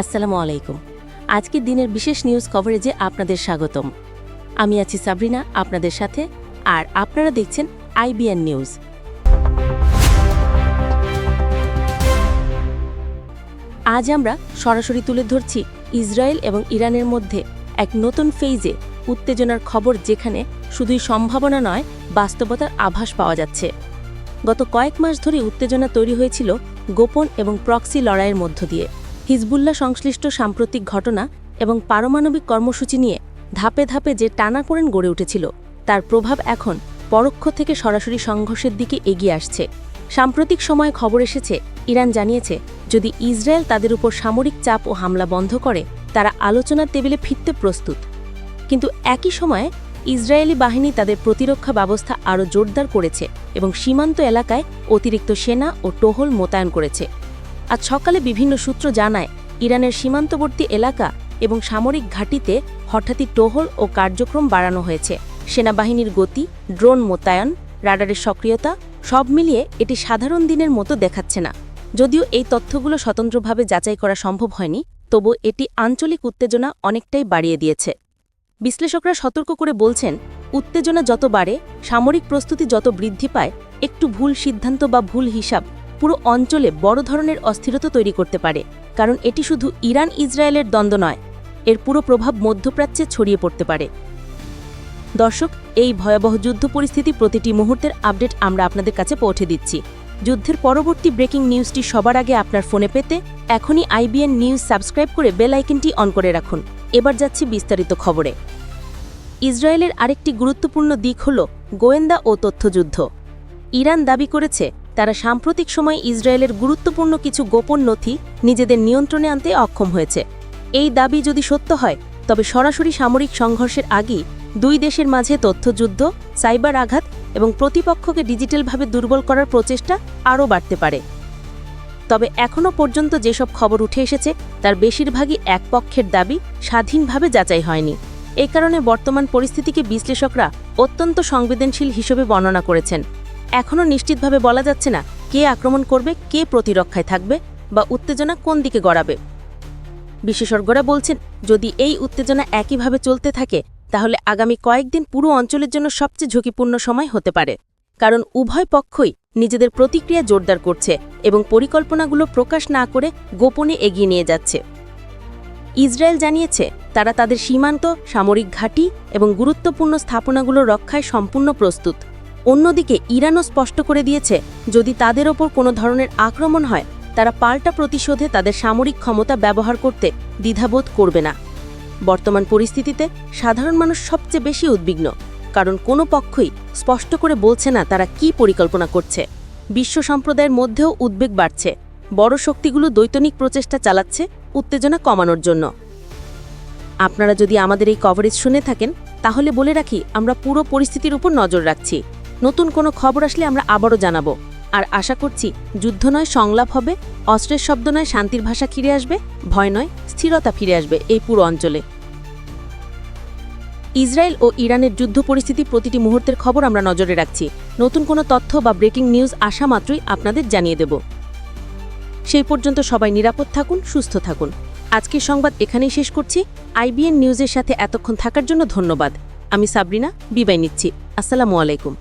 আসসালামু আলাইকুম। আজকের দিনের বিশেষ নিউজ কভারেজে আপনাদের স্বাগতম। আমি আছি সাবরিনা, আপনাদের সাথে, আর আপনারা দেখছেন আইবিএন নিউজ আজ আমরা সরাসরি তুলে ধরছি ইসরায়েল এবং ইরানের মধ্যে এক নতুন ফেইজে উত্তেজনার খবর যেখানে শুধুই সম্ভাবনা নয়, বাস্তবতার আভাস পাওয়া যাচ্ছে। গত কয়েক মাস ধরে উত্তেজনা তৈরি হয়েছিল গোপন এবং প্রক্সি লড়াইয়ের মধ্য দিয়ে। হিজবুল্লাহ সংশ্লিষ্ট সাম্প্রতিক ঘটনা এবং পারমাণবিক কর্মসূচি নিয়ে ধাপে ধাপে যে টানাপোড়েন গড়ে উঠেছিল, তার প্রভাব এখন পরোক্ষ থেকে সরাসরি সংঘর্ষের দিকে এগিয়ে আসছে। সাম্প্রতিক সময়ে খবর এসেছে, ইরান জানিয়েছে, যদি ইসরায়েল তাদের উপর সামরিক চাপ ও হামলা বন্ধ করে, তারা আলোচনার টেবিলে ফিরতে প্রস্তুত। কিন্তু একই সময়ে ইসরায়েলি বাহিনী তাদের প্রতিরক্ষা ব্যবস্থা আরও জোরদার করেছে এবং সীমান্ত এলাকায় অতিরিক্ত সেনা ও টহল মোতায়েন করেছে। আজ সকালে বিভিন্ন সূত্র জানায়, ইরানের সীমান্তবর্তী এলাকা এবং সামরিক ঘাঁটিতে হঠাৎই টহল ও কার্যক্রম বাড়ানো হয়েছে। সেনাবাহিনীর গতি, ড্রোন মোতায়েন, রাডারের সক্রিয়তা, সব মিলিয়ে এটি সাধারণ দিনের মতো দেখাচ্ছে না। যদিও এই তথ্যগুলো স্বতন্ত্রভাবে যাচাই করা সম্ভব হয়নি, তবু এটি আঞ্চলিক উত্তেজনা অনেকটাই বাড়িয়ে দিয়েছে। বিশ্লেষকরা সতর্ক করে বলছেন, উত্তেজনা যত বাড়ে, সামরিক প্রস্তুতি যত বৃদ্ধি পায়, একটু ভুল সিদ্ধান্ত বা ভুল হিসাব পুরো অঞ্চলে বড় ধরনের অস্থিরতা তৈরি করতে পারে, কারণ এটি শুধু ইরান ইসরায়েলের দ্বন্দ্ব নয়, এর পুরো প্রভাব মধ্যপ্রাচ্যে ছড়িয়ে পড়তে পারে। দর্শক, এই ভয়াবহ যুদ্ধ পরিস্থিতি প্রতিটি মুহূর্তের আপডেট আমরা আপনাদের কাছে পৌঁছে দিচ্ছি। যুদ্ধের পরবর্তী ব্রেকিং নিউজটি সবার আগে আপনার ফোনে পেতে এখনই আইবিএন নিউজ সাবস্ক্রাইব করে বেল আইকনটি অন করে রাখুন। এবার যাচ্ছি বিস্তারিত খবরে। ইসরায়েলের আরেকটি গুরুত্বপূর্ণ দিক হল গোয়েন্দা ও তথ্যযুদ্ধ। ইরান দাবি করেছে তারা সাম্প্রতিক সময়ে ইসরায়েলের গুরুত্বপূর্ণ কিছু গোপন নথি নিজেদের নিয়ন্ত্রণে আনতে অক্ষম হয়েছে। এই দাবি যদি সত্য হয়, তবে সরাসরি সামরিক সংঘর্ষের আগেই দুই দেশের মাঝে তথ্যযুদ্ধ, সাইবার আঘাত এবং প্রতিপক্ষকে ডিজিটালভাবে দুর্বল করার প্রচেষ্টা আরও বাড়তে পারে। তবে এখনও পর্যন্ত যেসব খবর উঠে এসেছে, তার বেশিরভাগই এক পক্ষের দাবি স্বাধীনভাবে যাচাই হয়নি। এই কারণে বর্তমান পরিস্থিতিকে বিশ্লেষকরা অত্যন্ত সংবেদনশীল হিসেবে বর্ণনা করেছেন। এখনও নিশ্চিতভাবে বলা যাচ্ছে না কে আক্রমণ করবে, কে প্রতিরক্ষায় থাকবে বা উত্তেজনা কোন দিকে গড়াবে। বিশেষজ্ঞরা বলছেন, যদি এই উত্তেজনা একইভাবে চলতে থাকে, তাহলে আগামী কয়েকদিন পুরো অঞ্চলের জন্য সবচেয়ে ঝুঁকিপূর্ণ সময় হতে পারে। কারণ উভয় পক্ষই নিজেদের প্রতিক্রিয়া জোরদার করছে এবং পরিকল্পনাগুলো প্রকাশ না করে গোপনে এগিয়ে নিয়ে যাচ্ছে। ইসরায়েল জানিয়েছে, তারা তাদের সীমান্ত, সামরিক ঘাঁটি এবং গুরুত্বপূর্ণ স্থাপনাগুলো রক্ষায় সম্পূর্ণ প্রস্তুত। অন্যদিকে ইরানও স্পষ্ট করে দিয়েছে, যদি তাদের ওপর কোনো ধরনের আক্রমণ হয়, তারা পাল্টা প্রতিশোধে তাদের সামরিক ক্ষমতা ব্যবহার করতে দ্বিধাবোধ করবে না। বর্তমান পরিস্থিতিতে সাধারণ মানুষ সবচেয়ে বেশি উদ্বিগ্ন, কারণ কোনো পক্ষই স্পষ্ট করে বলছে না তারা কি পরিকল্পনা করছে। বিশ্ব সম্প্রদায়ের মধ্যেও উদ্বেগ বাড়ছে, বড় শক্তিগুলো দৈতনিক প্রচেষ্টা চালাচ্ছে, উত্তেজনা কমানোর জন্য। আপনারা যদি আমাদের এই কভারেজ শুনে থাকেন, তাহলে বলে রাখি আমরা পুরো পরিস্থিতির উপর নজর রাখছি। নতুন কোনো খবর আসলে আমরা আবারও জানাব। আর আশা করছি, যুদ্ধ নয়, সংলাপ হবে, অস্ত্রের শব্দ নয়, শান্তির ভাষা ফিরে আসবে, ভয় নয়, স্থিরতা ফিরে আসবে এই পুরো অঞ্চলে। ইসরায়েল ও ইরানের যুদ্ধ পরিস্থিতি প্রতিটি মুহূর্তের খবর আমরা নজরে রাখছি। নতুন কোনো তথ্য বা ব্রেকিং নিউজ আসা মাত্রই আপনাদের জানিয়ে দেব। সেই পর্যন্ত সবাই নিরাপদ থাকুন, সুস্থ থাকুন। আজকের সংবাদ এখানেই শেষ করছি। আইবিএন নিউজের সাথে এতক্ষণ থাকার জন্য ধন্যবাদ। আমি সাবরিনা, বিদায় নিচ্ছি। আসসালামু আলাইকুম।